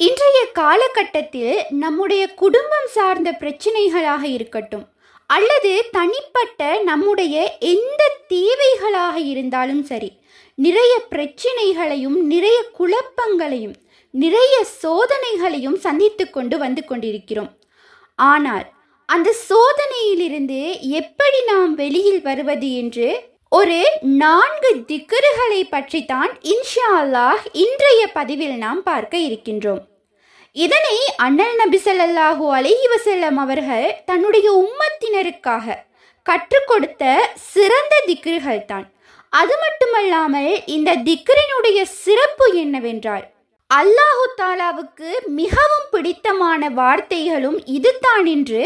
இன்றைய காலகட்டத்தில் நம்முடைய குடும்பம் சார்ந்த பிரச்சனைகளாக இருக்கட்டும் அல்லது தனிப்பட்ட நம்முடைய எந்த தேவைகளாக இருந்தாலும் சரி நிறைய பிரச்சனைகளையும் நிறைய குழப்பங்களையும் நிறைய சோதனைகளையும் சந்தித்து கொண்டு வந்து கொண்டிருக்கிறோம். ஆனால் அந்த சோதனையிலிருந்து எப்படி நாம் வெளியில் வருவது என்று ஒரு நான்கு திக்கருகளை பற்றித்தான் இன்ஷா அல்லாஹ் இன்றைய பதிவில் நாம் பார்க்க இருக்கின்றோம். இதனை அண்ணல் நபி சல்லாஹூ அலஹி வசல்லம் அவர்கள் தன்னுடைய உம்மத்தினருக்காக கற்றுக் கொடுத்த சிறந்த திக்ருகள் தான் அது மட்டுமல்லாமல் இந்த திக்ரினுடைய சிறப்பு என்னவென்றால் அல்லாஹு தாலாவுக்கு மிகவும் பிடித்தமான வார்த்தைகளும் இதுதான் என்று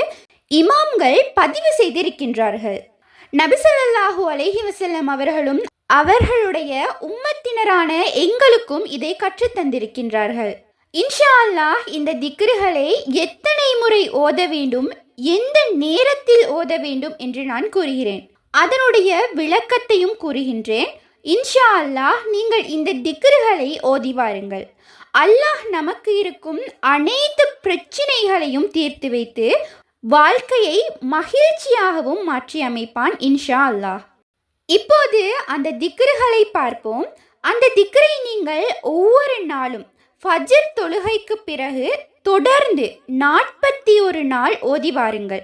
இமாம்கள் பதிவு செய்திருக்கின்றார்கள். நபிசல்லாஹூ அலைஹி வசல்லம் அவர்களும் அவர்களுடைய உம்மத்தினரான எங்களுக்கும் இதை கற்றுத் தந்திருக்கின்றார்கள். இன்ஷா அல்லாஹ் இந்த திக்ருகளை எத்தனை முறை ஓத வேண்டும் எந்த நேரத்தில் ஓத வேண்டும் என்று நான் கூறுகிறேன். அதனுடைய விளக்கத்தையும் கூறுகின்றேன். இன்ஷா அல்லாஹ் நீங்கள் இந்த திக்ருகளை ஓதி வாருங்கள். அல்லாஹ் நமக்கு இருக்கும் அனைத்து பிரச்சனைகளையும் தீர்த்து வைத்து வாழ்க்கையை மகிழ்ச்சியாகவும் மாற்றி அமைப்பான் இன்ஷா அல்லாஹ். இப்போது அந்த திக்ருகளை பார்ப்போம். அந்த திக்ரை நீங்கள் ஒவ்வொரு நாளும் ஃபஜர் தொழுகைக்கு பிறகு தொடர்ந்து நாற்பத்தி ஒரு நாள் ஓதி வாருங்கள்.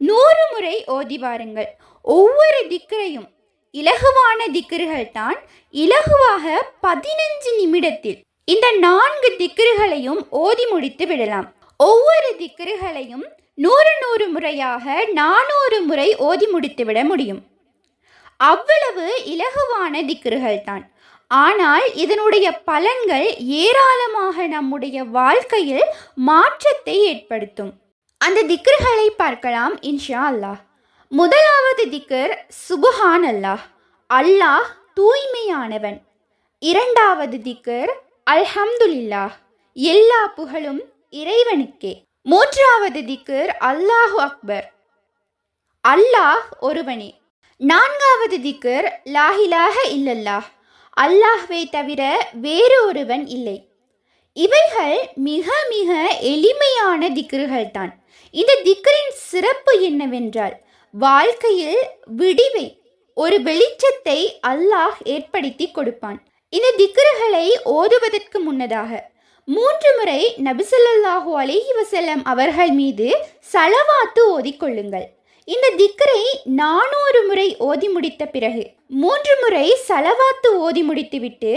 நூறு முறை ஓதி வாருங்கள். ஒவ்வொரு திக்ரையும் இலகுவான திக்ருகள் தான். இலகுவாக பதினஞ்சு நிமிடத்தில் இந்த நான்கு திக்ருகளையும் ஓதி முடித்து விடலாம். ஒவ்வொரு திக்ருகளையும் நூறு நூறு முறையாக நானூறு முறை ஓதி முடித்துவிட முடியும். அவ்வளவு இலகுவான திக்ருகள் தான் ஆனால் இதனுடைய பலன்கள் ஏராளமாக நம்முடைய வாழ்க்கையில் மாற்றத்தை ஏற்படுத்தும். அந்த திக்ருகளை பார்க்கலாம் இன்ஷா அல்லாஹ். முதலாவது திக்கர் சுபஹான் அல்லாஹ் அல்லாஹ் தூய்மையானவன். இரண்டாவது திக்கர் அல்ஹம்துலில்லாஹ். எல்லா புகழும் இறைவனுக்கே. மூன்றாவது திக்கர் அல்லாஹு அக்பர். அல்லாஹ் ஒருவனே. நான்காவது திக்கர் லாஹிலாக இல்லல்லாஹ். அல்லாஹ்வை தவிர வேறு ஒருவன் இல்லை. இவைகள் மிக மிக எளிமையான திக்ருகள் தான் இந்த திக்கரின் சிறப்பு என்னவென்றால் வாழ்க்கையில் விடிவை ஒரு வெளிச்சத்தை அல்லாஹ் ஏற்படுத்தி கொடுப்பான். இந்த திக்ருகளை ஓதுவதற்கு முன்னதாக மூன்று முறை நபிசல்லாஹூ அலேஹி வசல்லம் அவர்கள் மீது சலவாத்து ஓதிக்கொள்ளுங்கள். இந்த திக்கரை நானூறு முறை ஓதி முடித்த பிறகு மூன்று முறை சலவாத்து ஓதி முடித்துவிட்டு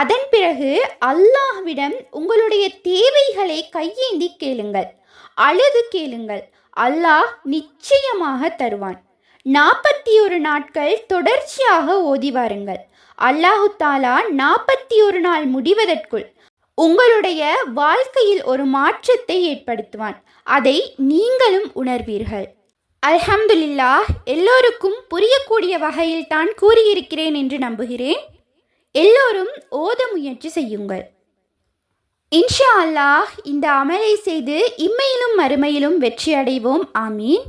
அதன் பிறகு அல்லாஹ்விடம் உங்களுடைய தேவைகளை கையேந்தி கேளுங்கள். அழுது கேளுங்கள். அல்லாஹ் நிச்சயமாக தருவான். நாற்பத்தி ஒரு நாட்கள் தொடர்ச்சியாக ஓதி வாருங்கள். அல்லாஹு தாலா நாற்பத்தி ஒரு நாள் முடிவதற்குள் உங்களுடைய வாழ்க்கையில் ஒரு மாற்றத்தை ஏற்படுத்துவான். அதை நீங்களும் உணர்வீர்கள். அல்ஹம்துலில்லாஹ் எல்லோருக்கும் புரியக்கூடிய வகையில் தான் கூறியிருக்கிறேன் என்று நம்புகிறேன். எல்லோரும் ஓத முயற்சி செய்யுங்கள். இன்ஷா அல்லாஹ் இந்த அமலை செய்து இம்மையிலும் மறுமையிலும் வெற்றி அடைவோம். ஆமீன்.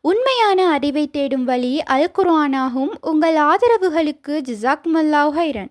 உண்மையான அறிவை தேடும் வழி அல் குர்ஆனாகும். உங்கள் ஆதரவுகளுக்கு ஜிசாக்மல்லாஹ் ஹைரன்